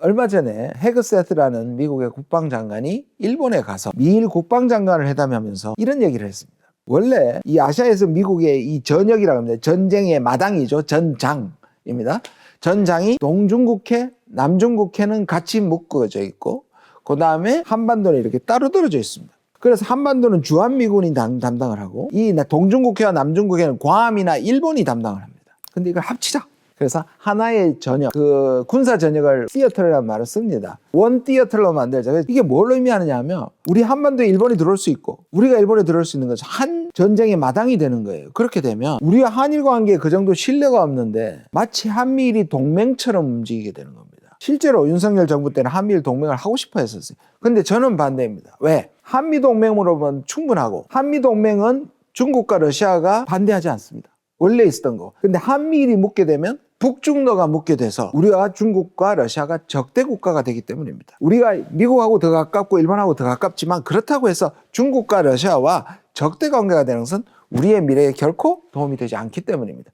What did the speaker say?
얼마 전에 헤그세트라는 미국의 국방장관이 일본에 가서 미일 국방장관을 회담하면서 이런 얘기를 했습니다. 원래 이 아시아에서 미국의 이 전역이라고 합니다. 전쟁의 마당이죠. 전장입니다. 전장이 동중국해, 남중국해는 같이 묶어져 있고 그 다음에 한반도는 이렇게 따로 떨어져 있습니다. 그래서 한반도는 주한미군이 담- 담당을 하고 이 동중국해와 남중국해는 괌이나 일본이 담당을 합니다. 근데 이걸 합치자. 그래서 하나의 전역, 그 군사 전역을 티어터라는 말을 씁니다. 원 티어터로 만들자. 이게 뭘 의미하느냐 하면 우리 한반도에 일본이 들어올 수 있고 우리가 일본에 들어올 수 있는 것은 한 전쟁의 마당이 되는 거예요. 그렇게 되면 우리와 한일 관계에 그 정도 신뢰가 없는데 마치 한미일이 동맹처럼 움직이게 되는 겁니다. 실제로 윤석열 정부 때는 한미일 동맹을 하고 싶어 했었어요. 근데 저는 반대입니다. 왜? 한미 동맹으로 보면 충분하고 한미 동맹은 중국과 러시아가 반대하지 않습니다. 원래 있었던 거. 근데 한미일이 묶게 되면 북중러가 묶게 돼서 우리와 중국과 러시아가 적대 국가가 되기 때문입니다. 우리가 미국하고 더 가깝고 일본하고 더 가깝지만 그렇다고 해서 중국과 러시아와 적대 관계가 되는 것은 우리의 미래에 결코 도움이 되지 않기 때문입니다.